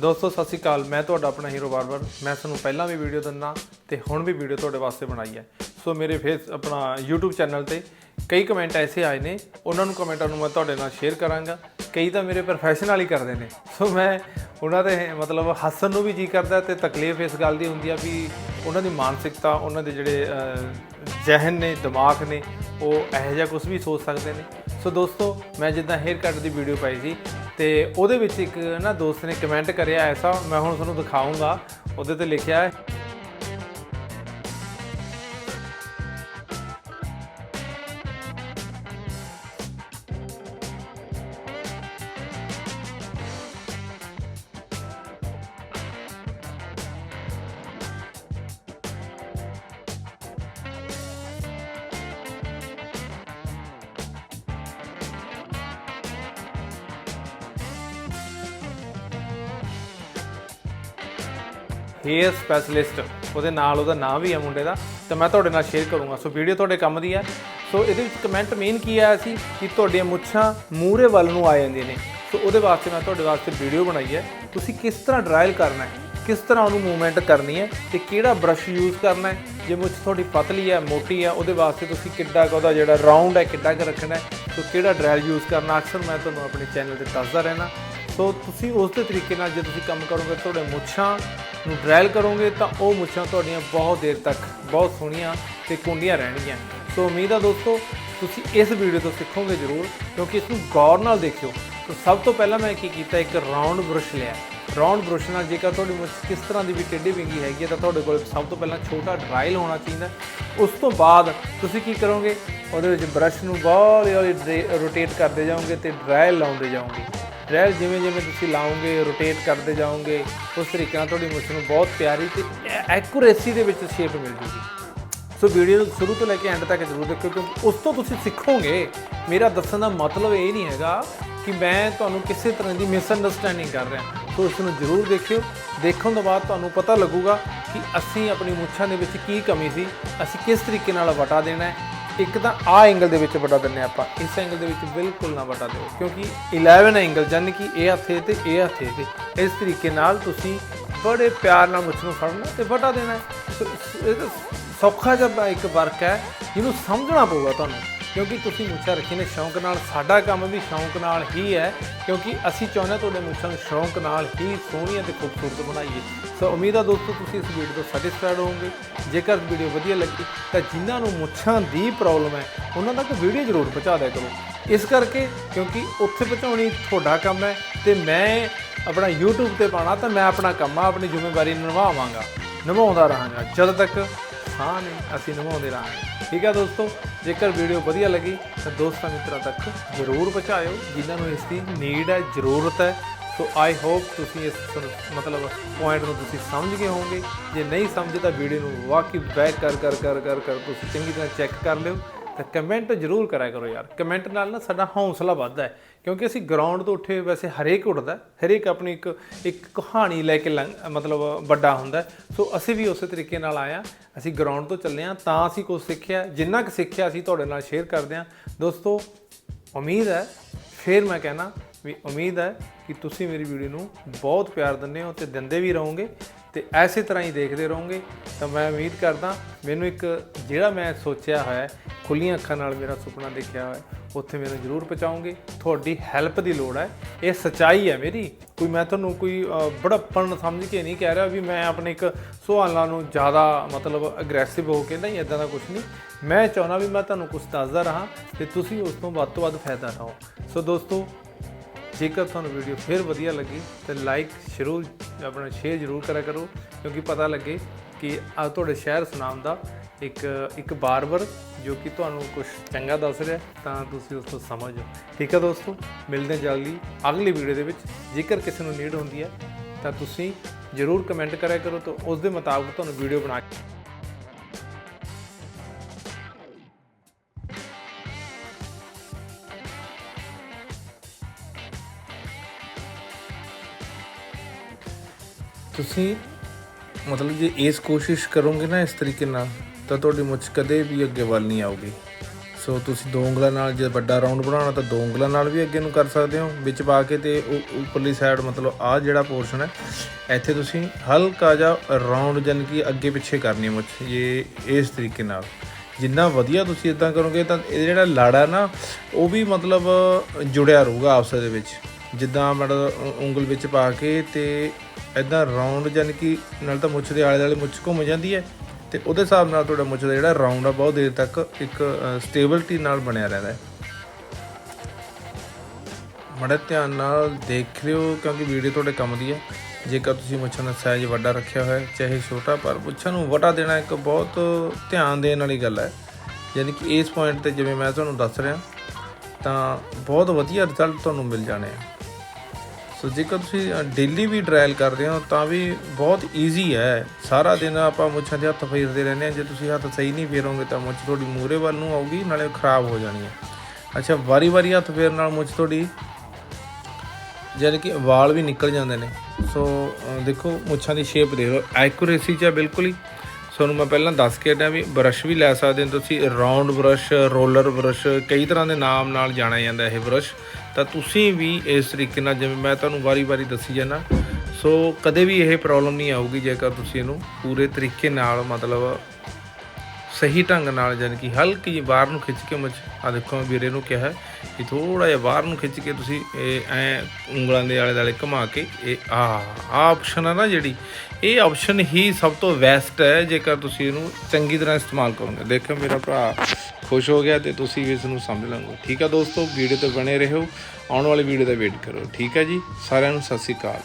ਦੋਸਤੋ, ਸਤਿ ਸ਼੍ਰੀ ਅਕਾਲ। ਮੈਂ ਤੁਹਾਡਾ ਆਪਣਾ ਹੀਰੋ ਬਾਰਬਰ ਮੈਂ ਤੁਹਾਨੂੰ ਪਹਿਲਾਂ ਵੀ ਵੀਡੀਓ ਦਿੰਦਾ ਤੇ ਹੁਣ ਵੀ ਵੀਡੀਓ ਤੁਹਾਡੇ ਵਾਸਤੇ ਬਣਾਈ ਹੈ। ਸੋ ਮੇਰੇ ਫੇਸ ਆਪਣਾ YouTube ਚੈਨਲ ਤੇ ਕਈ ਕਮੈਂਟ ਐਸੇ ਆਏ ਨੇ। ਉਹਨਾਂ ਨੂੰ ਕਮੈਂਟਾਂ ਨੂੰ ਮੈਂ ਤੁਹਾਡੇ ਨਾਲ ਸ਼ੇਅਰ ਕਰਾਂਗਾ। ਕਈ ਤਾਂ ਮੇਰੇ ਪ੍ਰੋਫੈਸ਼ਨਲ ਹੀ ਕਰਦੇ ਨੇ। ਸੋ ਮੈਂ ਉਹਨਾਂ ਦੇ, ਮਤਲਬ ਹੱਸਣ ਨੂੰ ਵੀ ਜੀ ਕਰਦਾ ਤੇ ਤਕਲੀਫ ਇਸ ਗੱਲ ਦੀ ਹੁੰਦੀ ਆ ਵੀ ਉਹਨਾਂ ਦੀ ਮਾਨਸਿਕਤਾ, ਉਹਨਾਂ ਦੇ ਜਿਹੜੇ ਜ਼ਿਹਨ ਨੇ, ਦਿਮਾਗ ਨੇ, ਉਹ ਇਹੋ ਜਿਹਾ ਕੁਝ ਵੀ ਸੋਚ ਸਕਦੇ ਨੇ। ਸੋ ਦੋਸਤੋ, ਮੈਂ ਜਿੱਦਾਂ ਹੇਅਰ ਕੱਟ ਦੀ ਵੀਡੀਓ ਪਾਈ ਸੀ ਤੇ ਉਹਦੇ ਵਿੱਚ ਇੱਕ ਨਾ ਦੋਸਤ ਨੇ ਕਮੈਂਟ ਕਰਿਆ ਐਸਾ, ਮੈਂ ਹੁਣ ਤੁਹਾਨੂੰ ਦਿਖਾਉਂਗਾ ਉਹਦੇ ਤੇ ਲਿਖਿਆ ਹੈ ਹੇਅਰ ਸਪੈਸ਼ਲਿਸਟ ਉਹਦੇ ਨਾਲ ਉਹਦਾ ਨਾਮ ਵੀ ਹੈ ਮੁੰਡੇ ਦਾ। ਤੇ ਮੈਂ ਤੁਹਾਡੇ ਨਾਲ ਸ਼ੇਅਰ ਕਰੂੰਗਾ। ਸੋ ਵੀਡੀਓ ਤੁਹਾਡੇ ਕੰਮ ਦੀ ਹੈ ਸੋ ਇਹਦੇ ਵਿੱਚ ਕਮੈਂਟ ਮੇਨ ਕੀ ਆਇਆ ਸੀ? ਕਿ ਤੁਹਾਡੀਆਂ ਮੁੱਛਾਂ ਮੂਹਰੇ ਵੱਲ ਨੂੰ ਆ ਜਾਂਦੀਆਂ ਨੇ। ਸੋ ਉਹਦੇ ਵਾਸਤੇ ਮੈਂ ਤੁਹਾਡੇ ਵਾਸਤੇ ਵੀਡੀਓ ਬਣਾਈ ਹੈ। ਤੁਸੀਂ ਕਿਸ ਤਰ੍ਹਾਂ ਡਰਾਇਲ ਕਰਨਾ ਹੈ? ਕਿਸ ਤਰ੍ਹਾਂ ਉਹਨੂੰ ਮੂਵਮੈਂਟ ਕਰਨੀ ਹੈ? ਤੇ ਕਿਹੜਾ ਬ੍ਰਸ਼ ਯੂਜ਼ ਕਰਨਾ ਹੈ? ਜੇ ਮੁੱਛ ਤੁਹਾਡੀ ਪਤਲੀ ਹੈ ਮੋਟੀ ਹੈ ਉਹਦੇ ਵਾਸਤੇ ਤੁਸੀਂ ਕਿੱਡਾ ਕੁ ਉਹਦਾ ਜਿਹੜਾ ਰਾਉਂਡ ਹੈ, ਕਿੱਡਾ ਕੁ ਰੱਖਣਾ ਹੈ? ਸੋ ਕਿਹੜਾ ਡਰਾਇਲ ਯੂਜ਼ ਕਰਨਾ? ਅਕਸਰ ਮੈਂ ਤੁਹਾਨੂੰ ਆਪਣੇ ਚੈਨਲ ਤੇ ਦੱਸਦਾ ਰਹਿਣਾ ਸੋ ਤੁਸੀਂ ਉਸ ਦੇ ਤਰੀਕੇ ਨਾਲ ਜੇ ਤੁਸੀਂ ਕੰਮ ਕਰੋਗੇ, ਤੁਹਾਡੇ ਮੁੱਛਾਂ ਨੂੰ ਡਰਾਇਲ ਕਰੋਗੇ, ਤਾਂ ਉਹ ਮੁੱਛਾਂ ਤੁਹਾਡੀਆਂ ਬਹੁਤ ਦੇਰ ਤੱਕ ਬਹੁਤ ਸੋਹਣੀਆਂ ਤੇ ਕੁੰਡੀਆਂ ਰਹਿਣਗੀਆਂ। ਸੋ ਉਮੀਦ ਆ ਦੋਸਤੋ, ਤੁਸੀਂ ਇਸ ਵੀਡੀਓ ਤੋਂ ਸਿੱਖੋਗੇ ਜ਼ਰੂਰ, ਕਿਉਂਕਿ ਇਸ ਨੂੰ ਗੌਰ ਨਾਲ ਦੇਖਿਓ। ਤਾਂ ਸਭ ਤੋਂ ਪਹਿਲਾਂ ਮੈਂ ਕੀ ਕੀਤਾ, ਇੱਕ ਰਾਉਂਡ ਬ੍ਰਸ਼ ਲਿਆ। ਰਾਉਂਡ ਬ੍ਰਸ਼ ਨਾਲ ਜੇਕਰ ਤੁਹਾਡੀ ਮੁੱਛ ਕਿਸ ਤਰ੍ਹਾਂ ਦੀ ਵੀ ਟੇਢੀ ਵਿੰਗੀ ਹੈਗੀ ਹੈ, ਤਾਂ ਤੁਹਾਡੇ ਕੋਲ ਸਭ ਤੋਂ ਪਹਿਲਾਂ ਛੋਟਾ ਡਰਾਇਲ ਹੋਣਾ ਚਾਹੀਦਾ। ਉਸ ਤੋਂ ਬਾਅਦ ਤੁਸੀਂ ਕੀ ਕਰੋਗੇ, ਉਹਦੇ ਵਿੱਚ ਬ੍ਰਸ਼ ਨੂੰ ਬਹੁਤ ਹੌਲੀ ਰੋਟੇਟ ਕਰਦੇ ਜਾਓਗੇ ਤੇ ਡਰਾਇਲ ਲਾਉਂਦੇ ਜਾਓਗੇ। ਡਰੈਲ ਜਿਵੇਂ ਜਿਵੇਂ ਤੁਸੀਂ ਲਾਓਗੇ ਰੋਟੇਟ ਕਰਦੇ ਜਾਓਗੇ, ਉਸ ਤਰੀਕੇ ਨਾਲ ਤੁਹਾਡੀ ਮੁੱਛ ਨੂੰ ਬਹੁਤ ਪਿਆਰੀ ਤੇ ਐਕੂਰੇਸੀ ਦੇ ਵਿੱਚ ਸ਼ੇਪ ਮਿਲ ਜੂਗੀ। ਸੋ ਵੀਡੀਓ ਨੂੰ ਸ਼ੁਰੂ ਤੋਂ ਲੈ ਕੇ ਐਂਡ ਤੱਕ ਜ਼ਰੂਰ ਦੇਖਿਓ ਕਿਉਂਕਿ ਉਸ ਤੋਂ ਤੁਸੀਂ ਸਿੱਖੋਗੇ। ਮੇਰਾ ਦੱਸਣ ਦਾ ਮਤਲਬ ਇਹ ਨਹੀਂ ਹੈਗਾ ਕਿ ਮੈਂ ਤੁਹਾਨੂੰ ਕਿਸੇ ਤਰ੍ਹਾਂ ਦੀ ਮਿਸਅੰਡਰਸਟੈਂਡਿੰਗ ਕਰ ਰਿਹਾ। ਸੋ ਇਸ ਨੂੰ ਜ਼ਰੂਰ ਦੇਖਿਓ। ਦੇਖਣ ਤੋਂ ਬਾਅਦ ਤੁਹਾਨੂੰ ਪਤਾ ਲੱਗੂਗਾ ਕਿ ਅਸੀਂ ਆਪਣੀ ਮੁੱਛਾਂ ਦੇ ਵਿੱਚ ਕੀ ਕਮੀ ਸੀ, ਅਸੀਂ ਕਿਸ ਤਰੀਕੇ ਨਾਲ ਵਟਾ ਦੇਣਾ ਹੈ ਇੱਕ ਤਾਂ ਆ ਐਂਗਲ ਦੇ ਵਿੱਚ ਵਟਾ ਦਿੰਨੇ ਆਪਾਂ। ਇਸ ਐਂਗਲ ਦੇ ਵਿੱਚ ਬਿਲਕੁਲ ਨਾ ਵੱਡਾ ਦਿਓ, ਕਿਉਂਕਿ 11 ਐਂਗਲ ਯਾਨੀ ਕਿ ਇਹ ਹੱਥੇ ਤੇ ਇਹ ਹੱਥੇ ਤੇ। ਇਸ ਤਰੀਕੇ ਨਾਲ ਤੁਸੀਂ ਬੜੇ ਪਿਆਰ ਨਾਲ ਮੁੱਛ ਨੂੰ ਫੜਨਾ ਤੇ ਵੱਡਾ ਦੇਣਾ ਹੈ। ਸੌਖਾ ਜਿਹਾ ਇੱਕ ਵਰਕ ਹੈ, ਜਿਹਨੂੰ ਸਮਝਣਾ ਪਊਗਾ ਤੁਹਾਨੂੰ। ਕਿਉਂਕਿ ਤੁਸੀਂ ਮੁੱਛਾਂ ਰੱਖੀ ਨੇ, ਸ਼ੌਂਕ ਨਾਲ, ਸਾਡਾ ਕੰਮ ਵੀ ਸ਼ੌਂਕ ਨਾਲ ਹੀ ਹੈ, ਕਿਉਂਕਿ ਅਸੀਂ ਚਾਹੁੰਦੇ ਹਾਂ ਤੁਹਾਡੇ ਮੁੱਛਾਂ ਨੂੰ ਸ਼ੌਂਕ ਨਾਲ ਹੀ ਸੋਹਣੀਆਂ ਤੇ ਖੂਬਸੂਰਤ ਬਣਾਈਏ। ਸੋ ਉਮੀਦ ਆ ਦੋਸਤੋ, ਤੁਸੀਂ ਇਸ ਵੀਡੀਓ ਤੋਂ ਸੈਟੀਸਫਾਈਡ ਹੋਵੋਗੇ। ਜੇਕਰ ਵੀਡੀਓ ਵਧੀਆ ਲੱਗੀ, ਤਾਂ ਜਿਨ੍ਹਾਂ ਨੂੰ ਮੁੱਛਾਂ ਦੀ ਪ੍ਰੋਬਲਮ ਹੈ, ਉਹਨਾਂ ਤੱਕ ਵੀਡੀਓ ਜ਼ਰੂਰ ਪਹੁੰਚਾ ਦਿਆ ਕਰੋ। ਇਸ ਕਰਕੇ, ਕਿਉਂਕਿ ਉੱਥੇ ਪਹੁੰਚਾਉਣੀ ਤੁਹਾਡਾ ਕੰਮ ਹੈ, ਤੇ ਮੈਂ ਆਪਣਾ YouTube ਤੇ ਪਾਣਾ ਤਾਂ ਮੈਂ ਆਪਣਾ ਕੰਮ ਆ, ਆਪਣੀ ਜ਼ਿੰਮੇਵਾਰੀ ਨਿਭਾਵਾਂਗਾ, ਨਿਭਾਉਂਦਾ ਰਹਾਂਗਾ। ਜਦ ਤੱਕ ਸਾਹ ਨੇ ਅਸੀਂ ਨਿਭਾਉਂਦੇ ਰਹਾਂਗੇ। ਠੀਕ ਹੈ ਦੋਸਤੋ, ਜੇਕਰ ਵੀਡੀਓ ਵਧੀਆ ਲੱਗੀ, ਤਾਂ ਦੋਸਤਾਂ ਮਿੱਤਰਾਂ ਤੱਕ ਜ਼ਰੂਰ ਪਹੁੰਚਾਇਓ, ਜਿਨ੍ਹਾਂ ਨੂੰ ਇਸ ਦੀ ਨੀਡ ਹੈ, ਜ਼ਰੂਰਤ ਹੈ। ਸੋ ਆਈ ਹੋਪ ਤੁਸੀਂ ਇਸ ਮਤਲਬ ਪੁਆਇੰਟ ਨੂੰ ਤੁਸੀਂ ਸਮਝ ਗਏ ਹੋਵੋਗੇ। ਜੇ ਨਹੀਂ ਸਮਝੇ ਤਾਂ ਵੀਡੀਓ ਨੂੰ ਵਾਕਈ ਬੈਕ ਕਰ ਕਰ ਕਰ ਕਰ ਕਰ, ਤੁਸੀਂ ਚੰਗੀ ਤਰ੍ਹਾਂ ਚੈੱਕ ਕਰ ਲਿਓ। ਤਾਂ ਕਮੈਂਟ ਜ਼ਰੂਰ ਕਰਿਆ ਕਰੋ ਯਾਰ। ਕਮੈਂਟ ਨਾਲ ਨਾ ਸਾਡਾ ਹੌਸਲਾ ਵੱਧਦਾ ਹੈ, ਕਿਉਂਕਿ ਅਸੀਂ ਗਰਾਊਂਡ ਤੋਂ ਉੱਠੇ ਵੈਸੇ ਹਰੇਕ ਉੱਠਦਾ, ਹਰੇਕ ਆਪਣੀ ਇੱਕ ਇੱਕ ਕਹਾਣੀ ਲੈ ਕੇ ਲੰਘ- ਮਤਲਬ ਵੱਡਾ ਹੁੰਦਾ ਸੋ ਅਸੀਂ ਵੀ ਉਸੇ ਤਰੀਕੇ ਨਾਲ ਆਇਆ ਅਸੀਂ ਗਰਾਊਂਡ ਤੋਂ ਚੱਲੇ ਆ ਤਾਂ ਅਸੀਂ ਕੁਝ ਸਿੱਖਿਆ, ਜਿੰਨਾ ਕੁ ਸਿੱਖਿਆ ਅਸੀਂ ਤੁਹਾਡੇ ਨਾਲ ਸ਼ੇਅਰ ਕਰਦੇ ਹਾਂ। ਦੋਸਤੋ, ਉਮੀਦ ਹੈ, ਫਿਰ ਮੈਂ ਕਹਿਣਾ ਵੀ ਉਮੀਦ ਹੈ ਕਿ ਤੁਸੀਂ ਮੇਰੀ ਵੀਡੀਓ ਨੂੰ ਬਹੁਤ ਪਿਆਰ ਦਿੰਦੇ ਹੋ ਤੇ ਦਿੰਦੇ ਵੀ ਰਹੋਗੇ ਤੇ ਐਸੇ ਤਰ੍ਹਾਂ ਹੀ ਦੇਖਦੇ ਰਹੋਗੇ। ਤਾਂ ਮੈਂ ਉਮੀਦ ਕਰਦਾ, ਮੈਨੂੰ ਇੱਕ ਜਿਹੜਾ ਮੈਂ ਸੋਚਿਆ ਹੋਇਆ ਖੁੱਲੀਆਂ ਅੱਖਾਂ ਨਾਲ ਮੇਰਾ ਸੁਪਨਾ ਦੇਖਿਆ ਹੋਇਆ ਹੈ, ਉੱਥੇ ਮੈਨੂੰ ਜ਼ਰੂਰ ਪਹੁੰਚਾਉਂਗੇ ਤੁਹਾਡੀ ਹੈਲਪ ਦੀ ਲੋੜ ਹੈ। ਇਹ ਸਚਾਈ ਹੈ ਮੇਰੀ। ਕੋਈ ਮੈਂ ਤੁਹਾਨੂੰ ਕੋਈ ਬੜੱਪਣ ਸਮਝ ਕੇ ਨਹੀਂ ਕਹਿ ਰਿਹਾ ਵੀ ਮੈਂ ਆਪਣੇ ਇੱਕ ਸਵਾਲਾਂ ਨੂੰ ਜ਼ਿਆਦਾ ਮਤਲਬ ਅਗਰੈਸਿਵ ਹੋ ਕੇ ਨਹੀਂ ਇਦਾਂ ਦਾ ਕੁਝ ਨਹੀਂ। ਮੈਂ ਚਾਹੁੰਦਾ ਵੀ ਮੈਂ ਤੁਹਾਨੂੰ ਕੁਝ ਦੱਸਦਾ ਰਹਾ ਤੇ ਤੁਸੀਂ ਉਸ ਤੋਂ ਵੱਧ ਤੋਂ ਵੱਧ ਫਾਇਦਾ ਲਓ ਸੋ ਦੋਸਤੋ ਜੇਕਰ ਤੁਹਾਨੂੰ ਵੀਡੀਓ ਫਿਰ ਵਧੀਆ ਲੱਗੀ ਤੇ ਲਾਈਕ ਜ਼ਰੂਰ ਆਪਣਾ ਸ਼ੇਅਰ ਜ਼ਰੂਰ ਕਰਿਆ ਕਰੋ ਕਿਉਂਕਿ ਪਤਾ ਲੱਗੇ ਕਿ ਆ ਤੁਹਾਡੇ ਸ਼ਹਿਰ ਸੁਨਾਮ ਦਾ ਇੱਕ ਇੱਕ ਬਾਰਬਰ ਜੋ ਕਿ ਤੁਹਾਨੂੰ ਕੁਝ ਚੰਗਾ ਦੱਸ ਰਿਹਾ, ਤਾਂ ਤੁਸੀਂ ਉਸ ਤੋਂ ਸਮਝੋ। ਠੀਕ ਹੈ ਦੋਸਤੋ? ਮਿਲਦੇ ਜਲਦੀ ਅਗਲੀ ਵੀਡੀਓ ਦੇ ਵਿੱਚ। ਜੇਕਰ ਕਿਸੇ ਨੂੰ ਨੀਡ ਹੁੰਦੀ ਹੈ, ਤਾਂ ਤੁਸੀਂ ਜ਼ਰੂਰ ਕਮੈਂਟ ਕਰਿਆ ਕਰੋ ਤਾਂ ਉਸ ਦੇ ਮੁਤਾਬਕ ਤੁਹਾਨੂੰ ਵੀਡੀਓ ਬਣਾ ਕੇ ਤੁਸੀਂ ਮਤਲਬ ਜੇ ਇਸ ਕੋਸ਼ਿਸ਼ ਕਰੋਗੇ ਨਾ ਇਸ ਤਰੀਕੇ ਨਾਲ, ਤਾਂ ਤੁਹਾਡੀ ਮੁੱਛ ਕਦੇ ਵੀ ਅੱਗੇ ਵੱਲ ਨਹੀਂ ਆਊਗੀ। ਸੋ ਤੁਸੀਂ ਦੋ ਉਂਗਲਾਂ ਨਾਲ ਜੇ ਵੱਡਾ ਰਾਉਂਡ ਬਣਾਉਣਾ, ਤਾਂ ਦੋ ਉਂਗਲਾਂ ਨਾਲ ਵੀ ਅੱਗੇ ਨੂੰ ਕਰ ਸਕਦੇ ਹੋ। ਵਿੱਚ ਪਾ ਕੇ ਤੇ ਉੱਪਰਲੀ ਸਾਈਡ ਮਤਲਬ ਆਹ ਜਿਹੜਾ ਪੋਰਸ਼ਨ ਹੈ, ਇੱਥੇ ਤੁਸੀਂ ਹਲਕਾ ਜਿਹਾ ਰਾਉਂਡ ਜਾਣੀ ਕਿ ਅੱਗੇ ਪਿੱਛੇ ਕਰਨੀ ਮੁੱਛ ਇਹ ਇਸ ਤਰੀਕੇ ਨਾਲ। ਜਿੰਨਾ ਵਧੀਆ ਤੁਸੀਂ ਇਦਾਂ ਕਰੋਗੇ ਤਾਂ ਇਹ ਜਿਹੜਾ ਲਾੜਾ ਨਾ, ਉਹ ਵੀ ਮਤਲਬ ਜੁੜਿਆ ਰਹੂਗਾ ਆਪਸ ਦੇ ਵਿੱਚ। ਜਿੱਦਾਂ ਮਤਲਬ ਉਂਗਲ ਵਿੱਚ ਪਾ ਕੇ ਤੇ ਇਦਾਂ ਰਾਉਂਡ ਜਾਣੀ ਕਿ ਨਾਲ ਤਾਂ ਮੁੱਛ ਦੇ ਆਲੇ ਦੁਆਲੇ ਮੁੱਛ ਘੁੰਮ ਜਾਂਦੀ ਹੈ ਤੇ ਉਹਦੇ ਹਿਸਾਬ ਨਾਲ ਤੁਹਾਡਾ ਮੁੱਛ ਦਾ ਜਿਹੜਾ ਰਾਉਂਡ ਆ ਬਹੁਤ ਦੇਰ ਤੱਕ ਇੱਕ ਸਟੇਬਿਲਿਟੀ ਨਾਲ ਬਣਿਆ ਰਹਿੰਦਾ ਹੈ। ਮੜਾ ਧਿਆਨ ਨਾਲ ਦੇਖ ਲਿਓ ਕਿਉਂਕਿ ਵੀਡੀਓ ਤੁਹਾਡੇ ਕੰਮ ਦੀ ਹੈ। ਜੇਕਰ ਤੁਸੀਂ ਮੁੱਛਾਂ ਦਾ ਸਾਈਜ਼ ਵੱਡਾ ਰੱਖਿਆ ਹੋਇਆ ਚਾਹੇ ਛੋਟਾ, ਪਰ ਮੁੱਛਾਂ ਨੂੰ ਵਟਾ ਦੇਣਾ ਇੱਕ ਬਹੁਤ ਧਿਆਨ ਦੇਣ ਵਾਲੀ ਗੱਲ ਹੈ। ਯਾਨੀ ਕਿ ਇਸ ਪੁਆਇੰਟ ਤੇ ਜਿਵੇਂ ਮੈਂ ਤੁਹਾਨੂੰ ਦੱਸ ਰਿਹਾ, ਤਾਂ ਬਹੁਤ ਵਧੀਆ ਰਿਜ਼ਲਟ ਤੁਹਾਨੂੰ ਮਿਲ ਜਾਣੇ ਆ। ਸੋ ਜੇਕਰ ਤੁਸੀਂ ਡੇਲੀ ਵੀ ਡਰਾਇਲ ਕਰਦੇ ਹੋ, ਤਾਂ ਵੀ ਬਹੁਤ ਈਜ਼ੀ ਹੈ। ਸਾਰਾ ਦਿਨ ਆਪਾਂ ਮੁੱਛਾਂ ਦੇ ਹੱਥ ਫੇਰਦੇ ਰਹਿੰਦੇ ਆ ਜੇ ਤੁਸੀਂ ਹੱਥ ਸਹੀ ਨਹੀਂ ਫੇਰੋਗੇ ਤਾਂ ਮੁੱਛ ਤੁਹਾਡੀ ਮੂਰੇ ਵੱਲ ਨੂੰ ਆਊਗੀ, ਨਾਲੇ ਖਰਾਬ ਹੋ ਜਾਣੀ ਹੈ। ਅੱਛਾ, ਵਾਰੀ-ਵਾਰੀ ਹੱਥ ਫੇਰਨ ਨਾਲ ਮੁੱਛ ਤੁਹਾਡੀ ਯਾਨੀ ਕਿ ਵਾਲ ਵੀ ਨਿਕਲ ਜਾਂਦੇ ਨੇ। ਸੋ ਦੇਖੋ, ਮੁੱਛਾਂ ਦੀ ਸ਼ੇਪ ਦੇ ਲਓ। ਐਕੂਰੇਸੀ 'ਚ ਹੈ ਬਿਲਕੁਲ ਹੀ। ਤੁਹਾਨੂੰ ਮੈਂ ਪਹਿਲਾਂ ਦੱਸ ਕੇ ਹਟਿਆ ਵੀ ਬਰਸ਼ ਵੀ ਲੈ ਸਕਦੇ ਹੋ ਤੁਸੀਂ। ਰਾਉਂਡ ਬਰਸ਼ ਰੋਲਰ ਬਰਸ਼ ਕਈ ਤਰ੍ਹਾਂ ਦੇ ਨਾਮ ਨਾਲ ਜਾਣਿਆ ਜਾਂਦਾ ਇਹ ਬਰਸ਼ ਤਾਂ ਤੁਸੀਂ ਵੀ ਇਸ ਤਰੀਕੇ ਨਾਲ ਜਿਵੇਂ ਮੈਂ ਤੁਹਾਨੂੰ ਵਾਰੀ-ਵਾਰੀ ਦੱਸੀ ਜਾਂਦਾ, ਸੋ ਕਦੇ ਵੀ ਇਹ ਪ੍ਰੋਬਲਮ ਨਹੀਂ ਆਊਗੀ ਜੇਕਰ ਤੁਸੀਂ ਇਹਨੂੰ ਪੂਰੇ ਤਰੀਕੇ ਨਾਲ ਮਤਲਬ ਸਹੀ ਢੰਗ ਨਾਲ ਜਾਣੀ ਕਿ ਹਲਕੀ ਜਿਹੀ ਬਾਹਰ ਨੂੰ ਖਿੱਚ ਕੇ ਮੁੱਛ ਆ ਦੇਖੋ ਮੈਂ ਵੀਰੇ ਨੂੰ ਕਿਹਾ ਹੈ ਕਿ ਥੋੜਾ ਜਿਹਾ ਬਾਹਰ ਨੂੰ ਖਿੱਚ ਕੇ ਤੁਸੀਂ ਇਹ ਐ ਉਂਗਲਾਂ ਦੇ ਆਲੇ ਦੁਆਲੇ ਘੁਮਾ ਕੇ ਇਹ ਆ ਆ ਆਪਸ਼ਨ ਹੈ ਨਾ ਜਿਹੜੀ, ਇਹ ਆਪਸ਼ਨ ਹੀ ਸਭ ਤੋਂ ਬੈਸਟ ਹੈ ਜੇਕਰ ਤੁਸੀਂ ਇਹਨੂੰ ਚੰਗੀ ਤਰ੍ਹਾਂ ਇਸਤੇਮਾਲ ਕਰੋਗੇ। ਦੇਖੋ ਮੇਰਾ ਭਰਾ ਖੁਸ਼ ਹੋ ਗਿਆ ਤੇ ਤੁਸੀਂ ਵੀ ਇਸ ਨੂੰ ਸਮਝ ਲਓਗੇ ਠੀਕ ਆ ਦੋਸਤੋ ਵੀਡੀਓ ਤੇ ਬਣੇ ਰਹੋ, ਆਉਣ ਵਾਲੀ ਵੀਡੀਓ ਦਾ ਵੇਟ ਕਰੋ ਠੀਕ ਹੈ ਜੀ, ਸਾਰਿਆਂ ਨੂੰ ਸਤਿ ਸ਼੍ਰੀ ਅਕਾਲ।